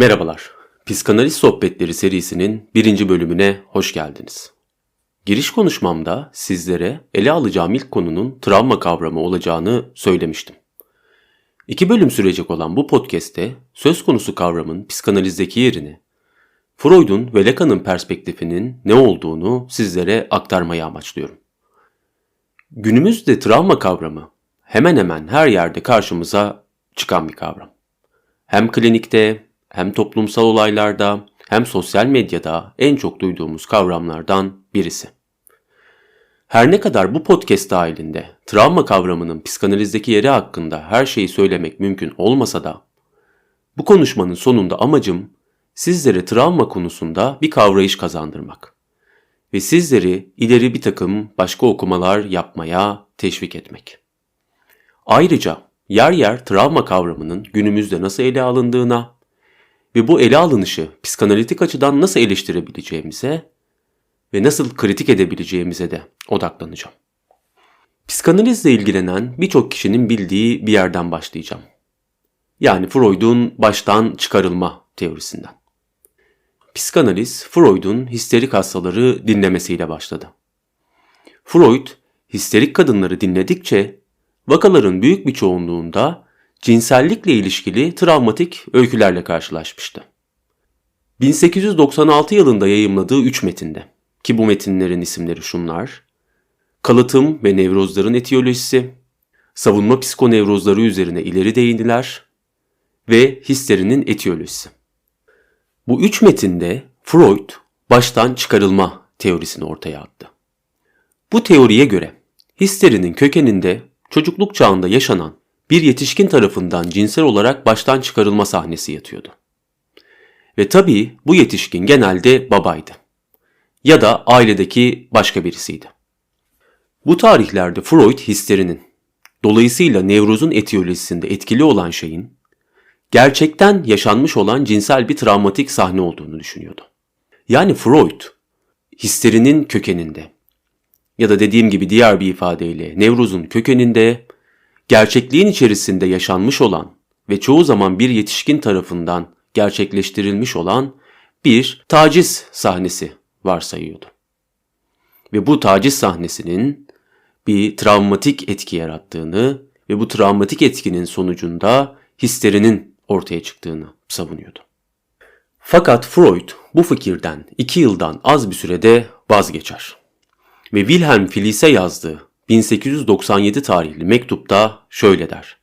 Merhabalar, Psikanaliz Sohbetleri serisinin birinci bölümüne hoş geldiniz. Giriş konuşmamda sizlere ele alacağım ilk konunun travma kavramı olacağını söylemiştim. İki bölüm sürecek olan bu podcast'te söz konusu kavramın psikanalizdeki yerini, Freud'un ve Lacan'ın perspektifinin ne olduğunu sizlere aktarmayı amaçlıyorum. Günümüzde travma kavramı hemen hemen her yerde karşımıza çıkan bir kavram. Hem klinikte, hem toplumsal olaylarda, hem sosyal medyada en çok duyduğumuz kavramlardan birisi. Her ne kadar bu podcast dahilinde travma kavramının psikanalizdeki yeri hakkında her şeyi söylemek mümkün olmasa da, bu konuşmanın sonunda amacım sizlere travma konusunda bir kavrayış kazandırmak ve sizleri ileri bir takım başka okumalar yapmaya teşvik etmek. Ayrıca yer yer travma kavramının günümüzde nasıl ele alındığına ve bu ele alınışı psikanalitik açıdan nasıl eleştirebileceğimize ve nasıl kritik edebileceğimize de odaklanacağım. Psikanalizle ilgilenen birçok kişinin bildiği bir yerden başlayacağım. Yani Freud'un baştan çıkarılma teorisinden. Psikanaliz, Freud'un histerik hastaları dinlemesiyle başladı. Freud, histerik kadınları dinledikçe vakaların büyük bir çoğunluğunda cinsellikle ilişkili travmatik öykülerle karşılaşmıştı. 1896 yılında yayımladığı 3 metinde ki bu metinlerin isimleri şunlar. Kalıtım ve nevrozların etiyolojisi, savunma psikonevrozları üzerine ileri değindiler ve histerinin etiyolojisi. Bu üç metinde Freud baştan çıkarılma teorisini ortaya attı. Bu teoriye göre histerinin kökeninde çocukluk çağında yaşanan bir yetişkin tarafından cinsel olarak baştan çıkarılma sahnesi yatıyordu. Ve tabii bu yetişkin genelde babaydı. Ya da ailedeki başka birisiydi. Bu tarihlerde Freud histerinin, dolayısıyla nevrozun etiyolojisinde etkili olan şeyin, gerçekten yaşanmış olan cinsel bir travmatik sahne olduğunu düşünüyordu. Yani Freud, histerinin kökeninde ya da dediğim gibi diğer bir ifadeyle nevrozun kökeninde gerçekliğin içerisinde yaşanmış olan ve çoğu zaman bir yetişkin tarafından gerçekleştirilmiş olan bir taciz sahnesi varsayıyordu. Ve bu taciz sahnesinin bir travmatik etki yarattığını ve bu travmatik etkinin sonucunda histerinin ortaya çıktığını savunuyordu. Fakat Freud bu fikirden iki yıldan az bir sürede vazgeçer. Ve Wilhelm Fliess'e yazdığı 1897 tarihli mektupta şöyle der.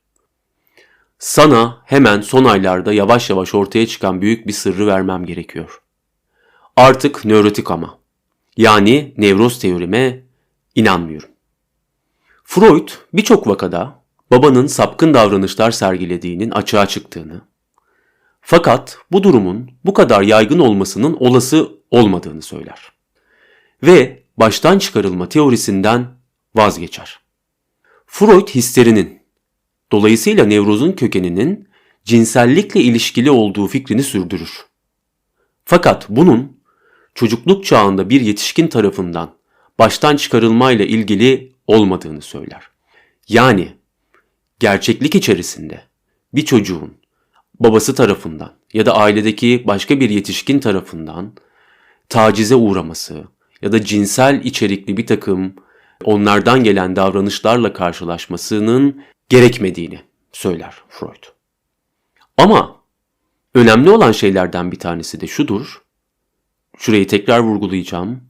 Sana hemen son aylarda yavaş yavaş ortaya çıkan büyük bir sırrı vermem gerekiyor. Artık nörotik ama. Yani nevroz teorime inanmıyorum. Freud birçok vakada babanın sapkın davranışlar sergilediğinin açığa çıktığını, fakat bu durumun bu kadar yaygın olmasının olası olmadığını söyler. Ve baştan çıkarılma teorisinden vazgeçer. Freud histerinin, dolayısıyla nevrozun kökeninin cinsellikle ilişkili olduğu fikrini sürdürür. Fakat bunun çocukluk çağında bir yetişkin tarafından baştan çıkarılmayla ilgili olmadığını söyler. Yani gerçeklik içerisinde bir çocuğun babası tarafından ya da ailedeki başka bir yetişkin tarafından tacize uğraması ya da cinsel içerikli bir takım onlardan gelen davranışlarla karşılaşmasının gerekmediğini söyler Freud. Ama önemli olan şeylerden bir tanesi de şudur. Şurayı tekrar vurgulayacağım.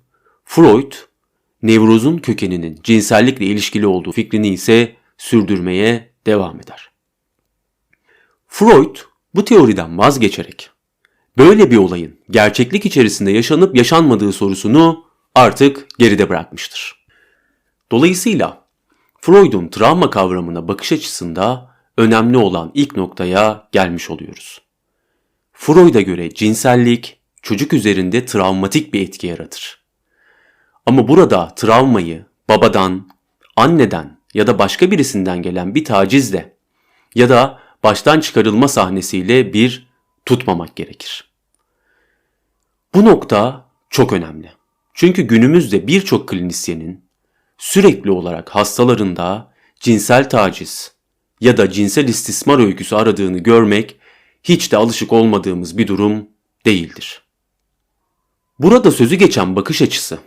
Freud, nevrozun kökeninin cinsellikle ilişkili olduğu fikrini ise sürdürmeye devam eder. Freud bu teoriden vazgeçerek böyle bir olayın gerçeklik içerisinde yaşanıp yaşanmadığı sorusunu artık geride bırakmıştır. Dolayısıyla Freud'un travma kavramına bakış açısında önemli olan ilk noktaya gelmiş oluyoruz. Freud'a göre cinsellik çocuk üzerinde travmatik bir etki yaratır. Ama burada travmayı babadan, anneden ya da başka birisinden gelen bir tacizle ya da baştan çıkarılma sahnesiyle bir tutmamak gerekir. Bu nokta çok önemli. Çünkü günümüzde birçok klinisyenin sürekli olarak hastalarında cinsel taciz ya da cinsel istismar öyküsü aradığını görmek hiç de alışık olmadığımız bir durum değildir. Burada sözü geçen bakış açısı,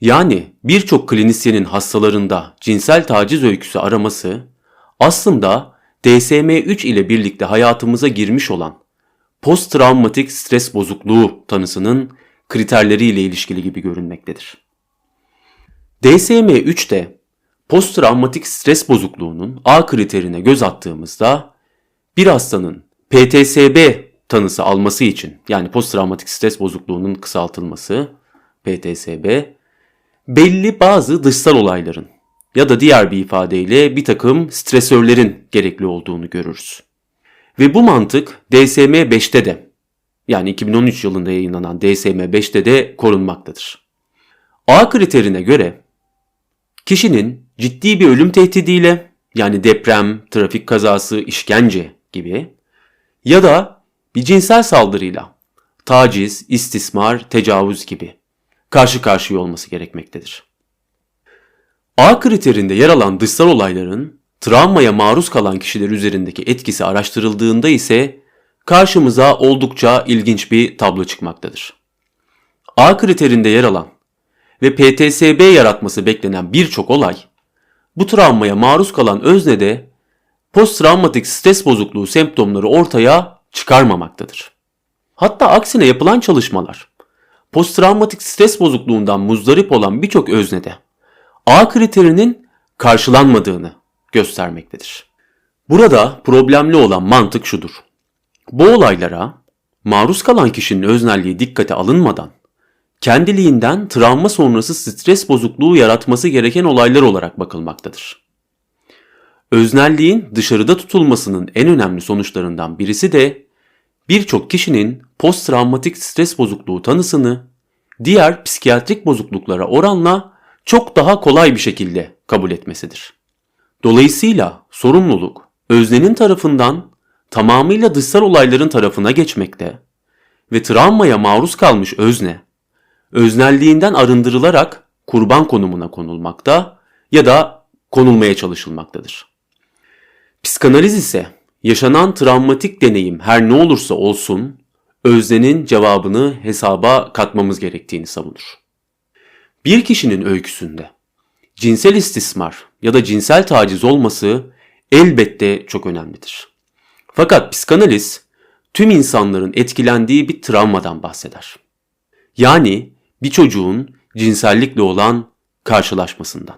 yani birçok klinisyenin hastalarında cinsel taciz öyküsü araması, aslında DSM-3 ile birlikte hayatımıza girmiş olan post-travmatik stres bozukluğu tanısının kriterleriyle ilişkili gibi görünmektedir. DSM-3'te post-travmatik stres bozukluğunun A kriterine göz attığımızda bir hastanın PTSB tanısı alması için yani post-travmatik stres bozukluğunun kısaltılması PTSB belli bazı dışsal olayların ya da diğer bir ifadeyle bir takım stresörlerin gerekli olduğunu görürüz. Ve bu mantık DSM-5'te de yani 2013 yılında yayınlanan DSM-5'te de korunmaktadır. A kriterine göre kişinin ciddi bir ölüm tehdidiyle yani deprem, trafik kazası, işkence gibi ya da bir cinsel saldırıyla taciz, istismar, tecavüz gibi karşı karşıya olması gerekmektedir. A kriterinde yer alan dışsal olayların travmaya maruz kalan kişiler üzerindeki etkisi araştırıldığında ise karşımıza oldukça ilginç bir tablo çıkmaktadır. A kriterinde yer alan ve PTSB yaratması beklenen birçok olay, bu travmaya maruz kalan öznede posttraumatik stres bozukluğu semptomları ortaya çıkarmamaktadır. Hatta aksine yapılan çalışmalar, posttraumatik stres bozukluğundan muzdarip olan birçok öznede A kriterinin karşılanmadığını göstermektedir. Burada problemli olan mantık şudur. Bu olaylara maruz kalan kişinin öznelliği dikkate alınmadan kendiliğinden travma sonrası stres bozukluğu yaratması gereken olaylar olarak bakılmaktadır. Öznelliğin dışarıda tutulmasının en önemli sonuçlarından birisi de birçok kişinin posttraumatik stres bozukluğu tanısını diğer psikiyatrik bozukluklara oranla çok daha kolay bir şekilde kabul etmesidir. Dolayısıyla sorumluluk öznenin tarafından tamamıyla dışsal olayların tarafına geçmekte ve travmaya maruz kalmış özne öznelliğinden arındırılarak kurban konumuna konulmakta ya da konulmaya çalışılmaktadır. Psikanaliz ise yaşanan travmatik deneyim her ne olursa olsun öznenin cevabını hesaba katmamız gerektiğini savunur. Bir kişinin öyküsünde cinsel istismar ya da cinsel taciz olması elbette çok önemlidir. Fakat psikanaliz tüm insanların etkilendiği bir travmadan bahseder. Yani bir çocuğun cinsellikle olan karşılaşmasından.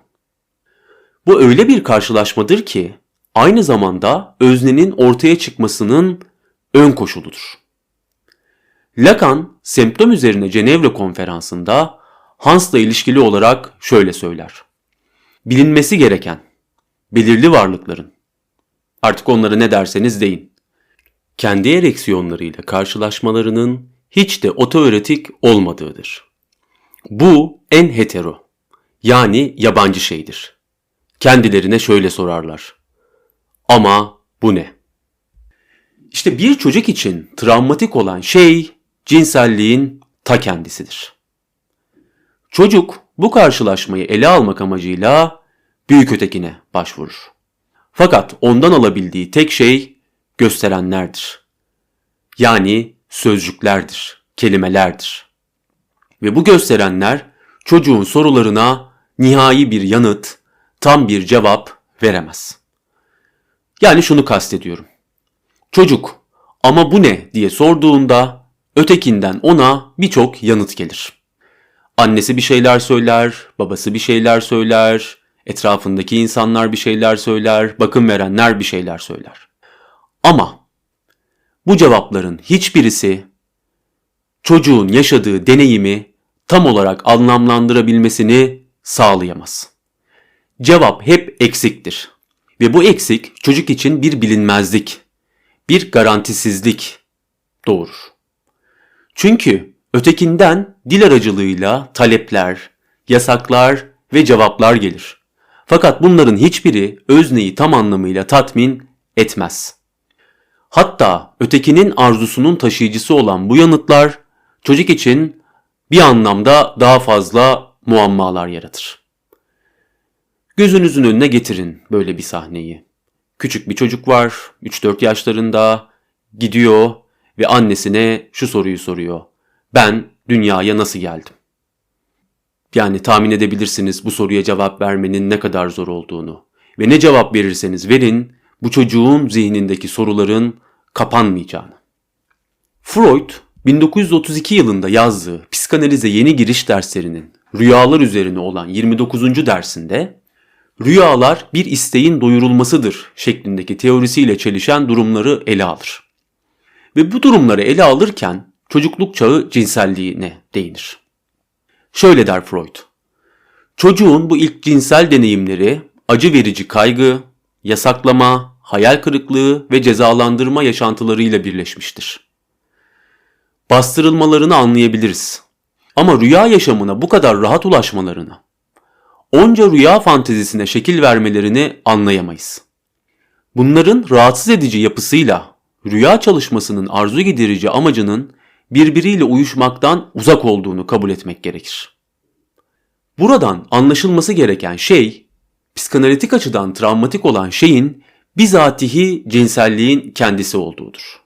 Bu öyle bir karşılaşmadır ki aynı zamanda öznenin ortaya çıkmasının ön koşuludur. Lacan, semptom üzerine Cenevre konferansında Hans'la ilişkili olarak şöyle söyler. Bilinmesi gereken, belirli varlıkların, artık onları ne derseniz deyin, kendi ereksiyonlarıyla karşılaşmalarının hiç de otoöretik olmadığıdır. Bu en hetero, yani yabancı şeydir. Kendilerine şöyle sorarlar. Ama bu ne? İşte bir çocuk için travmatik olan şey cinselliğin ta kendisidir. Çocuk bu karşılaşmayı ele almak amacıyla büyük ötekine başvurur. Fakat ondan alabildiği tek şey gösterenlerdir. Yani sözcüklerdir, kelimelerdir. Ve bu gösterenler çocuğun sorularına nihai bir yanıt, tam bir cevap veremez. Yani şunu kastediyorum. Çocuk ama bu ne diye sorduğunda ötekinden ona birçok yanıt gelir. Annesi bir şeyler söyler, babası bir şeyler söyler, etrafındaki insanlar bir şeyler söyler, bakım verenler bir şeyler söyler. Ama bu cevapların hiçbirisi çocuğun yaşadığı deneyimi tam olarak anlamlandırabilmesini sağlayamaz. Cevap hep eksiktir. Ve bu eksik çocuk için bir bilinmezlik, bir garantisizlik doğurur. Çünkü ötekinden dil aracılığıyla talepler, yasaklar ve cevaplar gelir. Fakat bunların hiçbiri özneyi tam anlamıyla tatmin etmez. Hatta ötekinin arzusunun taşıyıcısı olan bu yanıtlar çocuk için bir anlamda daha fazla muammalar yaratır. Gözünüzün önüne getirin böyle bir sahneyi. Küçük bir çocuk var, 3-4 yaşlarında, gidiyor ve annesine şu soruyu soruyor. Ben dünyaya nasıl geldim? Yani tahmin edebilirsiniz bu soruya cevap vermenin ne kadar zor olduğunu. Ve ne cevap verirseniz verin bu çocuğun zihnindeki soruların kapanmayacağını. Freud 1932 yılında yazdığı psikanalize yeni giriş derslerinin rüyalar üzerine olan 29. dersinde rüyalar bir isteğin doyurulmasıdır şeklindeki teorisiyle çelişen durumları ele alır. Ve bu durumları ele alırken çocukluk çağı cinselliğine değinir. Şöyle der Freud. Çocuğun bu ilk cinsel deneyimleri acı verici kaygı, yasaklama, hayal kırıklığı ve cezalandırma yaşantılarıyla birleşmiştir. Bastırılmalarını anlayabiliriz. Ama rüya yaşamına bu kadar rahat ulaşmalarını, onca rüya fantezisine şekil vermelerini anlayamayız. Bunların rahatsız edici yapısıyla rüya çalışmasının arzu giderici amacının birbiriyle uyuşmaktan uzak olduğunu kabul etmek gerekir. Buradan anlaşılması gereken şey, psikanalitik açıdan travmatik olan şeyin bizatihi cinselliğin kendisi olduğudur.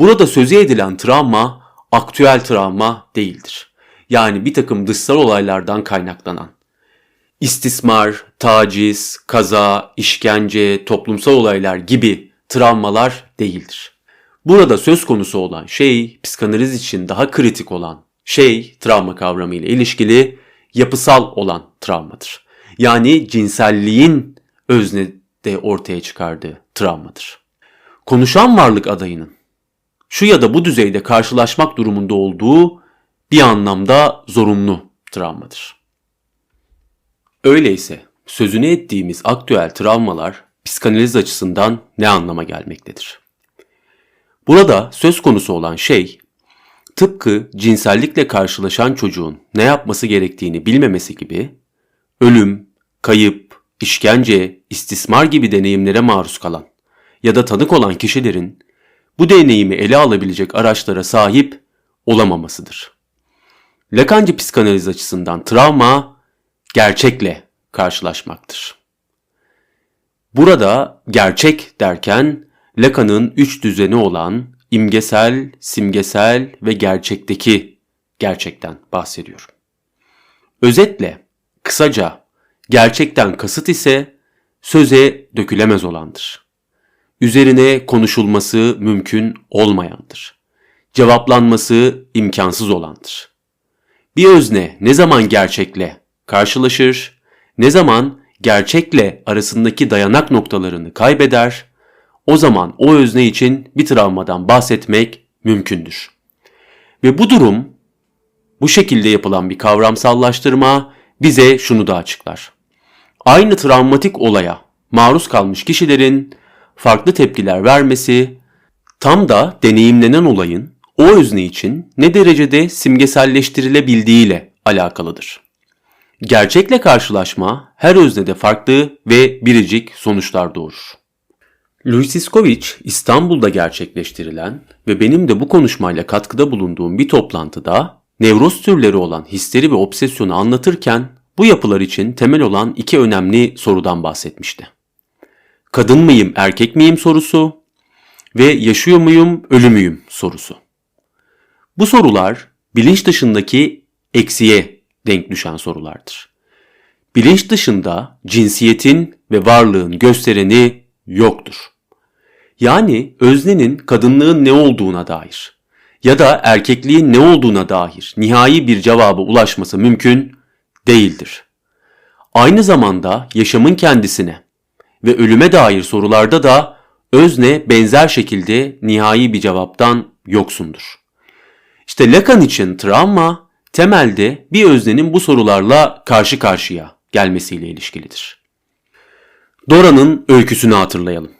Burada sözü edilen travma, aktüel travma değildir. Yani bir takım dışsal olaylardan kaynaklanan. İstismar, taciz, kaza, işkence, toplumsal olaylar gibi travmalar değildir. Burada söz konusu olan şey, psikanaliz için daha kritik olan şey, travma kavramı ile ilişkili yapısal olan travmadır. Yani cinselliğin öznede ortaya çıkardığı travmadır. Konuşan varlık adayının şu ya da bu düzeyde karşılaşmak durumunda olduğu bir anlamda zorunlu travmadır. Öyleyse sözünü ettiğimiz aktüel travmalar psikanaliz açısından ne anlama gelmektedir? Burada söz konusu olan şey, tıpkı cinsellikle karşılaşan çocuğun ne yapması gerektiğini bilmemesi gibi, ölüm, kayıp, işkence, istismar gibi deneyimlere maruz kalan ya da tanık olan kişilerin bu deneyimi ele alabilecek araçlara sahip olamamasıdır. Lakancı psikanaliz açısından travma gerçekle karşılaşmaktır. Burada gerçek derken Lacan'ın üç düzeni olan imgesel, simgesel ve gerçekteki gerçekten bahsediyorum. Özetle, kısaca gerçekten kasıt ise söze dökülemez olandır. Üzerine konuşulması mümkün olmayandır. Cevaplanması imkansız olandır. Bir özne ne zaman gerçekle karşılaşır, ne zaman gerçekle arasındaki dayanak noktalarını kaybeder, o zaman o özne için bir travmadan bahsetmek mümkündür. Ve bu durum, bu şekilde yapılan bir kavramsallaştırma bize şunu da açıklar. Aynı travmatik olaya maruz kalmış kişilerin farklı tepkiler vermesi, tam da deneyimlenen olayın o özne için ne derecede simgeselleştirilebildiğiyle alakalıdır. Gerçekle karşılaşma her öznede farklı ve biricik sonuçlar doğurur. Louis Iskovic İstanbul'da gerçekleştirilen ve benim de bu konuşmayla katkıda bulunduğum bir toplantıda nevroz türleri olan histeri ve obsesyonu anlatırken bu yapılar için temel olan iki önemli sorudan bahsetmişti. Kadın mıyım, erkek miyim sorusu ve yaşıyor muyum, ölü müyüm sorusu. Bu sorular bilinç dışındaki eksiye denk düşen sorulardır. Bilinç dışında cinsiyetin ve varlığın göstereni yoktur. Yani öznenin kadınlığın ne olduğuna dair ya da erkekliğin ne olduğuna dair nihai bir cevaba ulaşması mümkün değildir. Aynı zamanda yaşamın kendisine ve ölüme dair sorularda da özne benzer şekilde nihai bir cevaptan yoksundur. İşte Lacan için travma temelde bir öznenin bu sorularla karşı karşıya gelmesiyle ilişkilidir. Dora'nın öyküsünü hatırlayalım.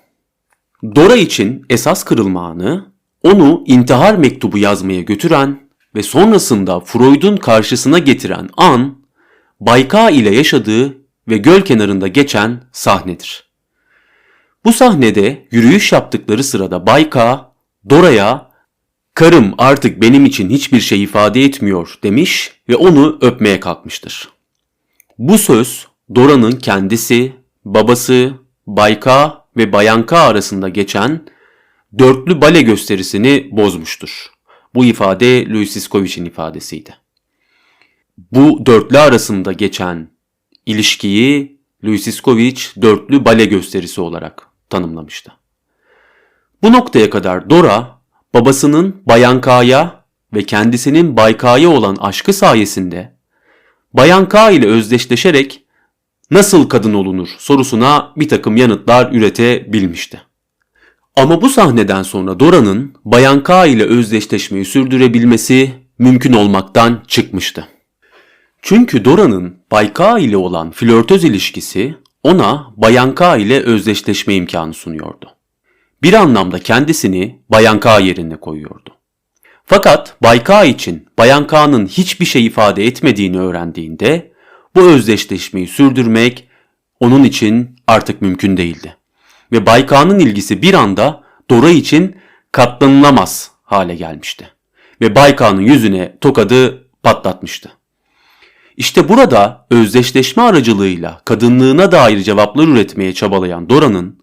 Dora için esas kırılma anı onu intihar mektubu yazmaya götüren ve sonrasında Freud'un karşısına getiren an Bayka ile yaşadığı ve göl kenarında geçen sahnedir. Bu sahnede yürüyüş yaptıkları sırada Bayka Dora'ya karım artık benim için hiçbir şey ifade etmiyor demiş ve onu öpmeye kalkmıştır. Bu söz Dora'nın kendisi, babası, Bayka ve Bayanka arasında geçen dörtlü bale gösterisini bozmuştur. Bu ifade Louis Siskovic'in ifadesiydi. Bu dörtlü arasında geçen ilişkiyi Louis Siskovic dörtlü bale gösterisi olarak tanımlamıştı. Bu noktaya kadar Dora babasının Bayan K'ya ve kendisinin Bay K'ya olan aşkı sayesinde Bayan K ile özdeşleşerek nasıl kadın olunur sorusuna bir takım yanıtlar üretebilmişti. Ama bu sahneden sonra Dora'nın Bayan K ile özdeşleşmeyi sürdürebilmesi mümkün olmaktan çıkmıştı. Çünkü Dora'nın Bay K ile olan flörtöz ilişkisi ona Bayan K ile özdeşleşme imkanı sunuyordu. Bir anlamda kendisini Bayan K yerine koyuyordu. Fakat Bay K için Bayan K'nın hiçbir şey ifade etmediğini öğrendiğinde bu özdeşleşmeyi sürdürmek onun için artık mümkün değildi. Ve Bay K'nın ilgisi bir anda Dora için katlanılamaz hale gelmişti. Ve Bay K'nın yüzüne tokadı patlatmıştı. İşte burada özdeşleşme aracılığıyla kadınlığına dair cevaplar üretmeye çabalayan Dora'nın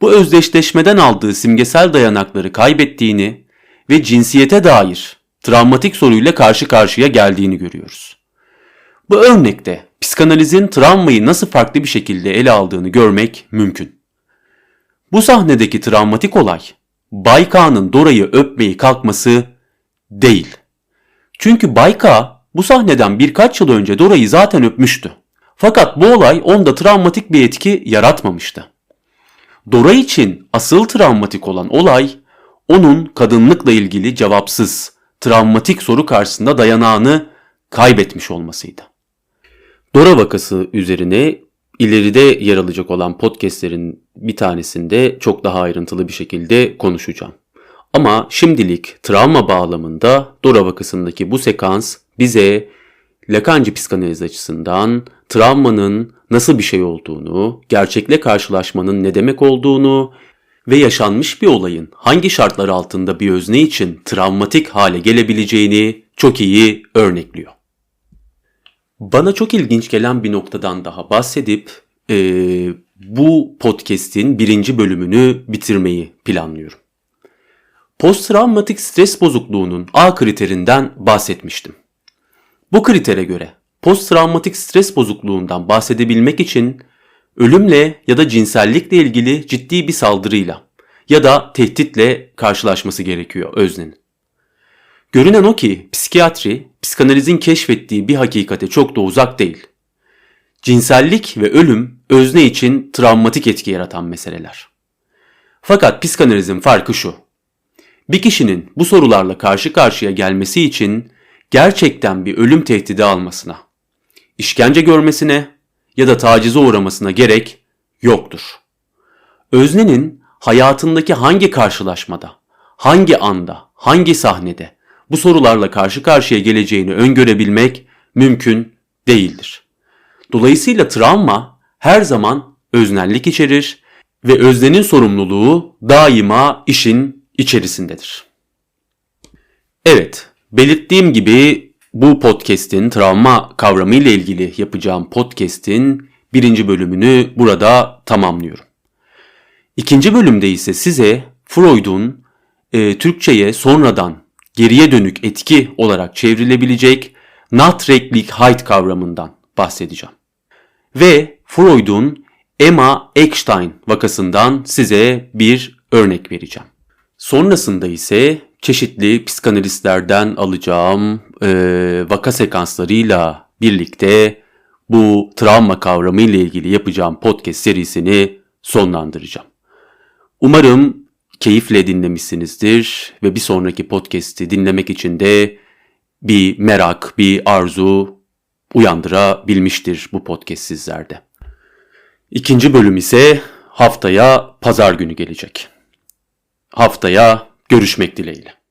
bu özdeşleşmeden aldığı simgesel dayanakları kaybettiğini ve cinsiyete dair travmatik soruyla karşı karşıya geldiğini görüyoruz. Bu örnekte psikanalizin travmayı nasıl farklı bir şekilde ele aldığını görmek mümkün. Bu sahnedeki travmatik olay Bay K'nın Dora'yı öpmeyi kalkması değil. Çünkü Bay K bu sahneden birkaç yıl önce Dora'yı zaten öpmüştü. Fakat bu olay onda travmatik bir etki yaratmamıştı. Dora için asıl travmatik olan olay onun kadınlıkla ilgili cevapsız, travmatik soru karşısında dayanağını kaybetmiş olmasıydı. Dora vakası üzerine ileride yer alacak olan podcastlerin bir tanesinde çok daha ayrıntılı bir şekilde konuşacağım. Ama şimdilik travma bağlamında Dora vakasındaki bu sekans bize Lacancı psikanaliz açısından travmanın nasıl bir şey olduğunu, gerçekle karşılaşmanın ne demek olduğunu ve yaşanmış bir olayın hangi şartlar altında bir özne için travmatik hale gelebileceğini çok iyi örnekliyor. Bana çok ilginç gelen bir noktadan daha bahsedip e, bu podcast'in birinci bölümünü bitirmeyi planlıyorum. Posttraumatik stres bozukluğunun A kriterinden bahsetmiştim. Bu kritere göre posttraumatik stres bozukluğundan bahsedebilmek için ölümle ya da cinsellikle ilgili ciddi bir saldırıyla ya da tehditle karşılaşması gerekiyor öznenin. Görünen o ki psikiyatri, psikanalizin keşfettiği bir hakikate çok da uzak değil. Cinsellik ve ölüm özne için travmatik etki yaratan meseleler. Fakat psikanalizin farkı şu. Bir kişinin bu sorularla karşı karşıya gelmesi için gerçekten bir ölüm tehdidi almasına, işkence görmesine ya da tacize uğramasına gerek yoktur. Öznenin hayatındaki hangi karşılaşmada, hangi anda, hangi sahnede bu sorularla karşı karşıya geleceğini öngörebilmek mümkün değildir. Dolayısıyla travma her zaman öznellik içerir ve öznenin sorumluluğu daima işin içerisindedir. Evet, belirttiğim gibi bu podcast'in travma kavramı ile ilgili yapacağım podcast'in birinci bölümünü burada tamamlıyorum. İkinci bölümde ise size Freud'un e, Türkçe'ye sonradan geriye dönük etki olarak çevrilebilecek Nachträglichkeit kavramından bahsedeceğim. Ve Freud'un Emma Eckstein vakasından size bir örnek vereceğim. Sonrasında ise çeşitli psikanalistlerden alacağım e, vaka sekanslarıyla birlikte bu travma kavramı ile ilgili yapacağım podcast serisini sonlandıracağım. Umarım keyifle dinlemişsinizdir ve bir sonraki podcast'i dinlemek için de bir merak, bir arzu uyandırabilmiştir bu podcast sizlerde. İkinci bölüm ise haftaya pazar günü gelecek. Haftaya görüşmek dileğiyle.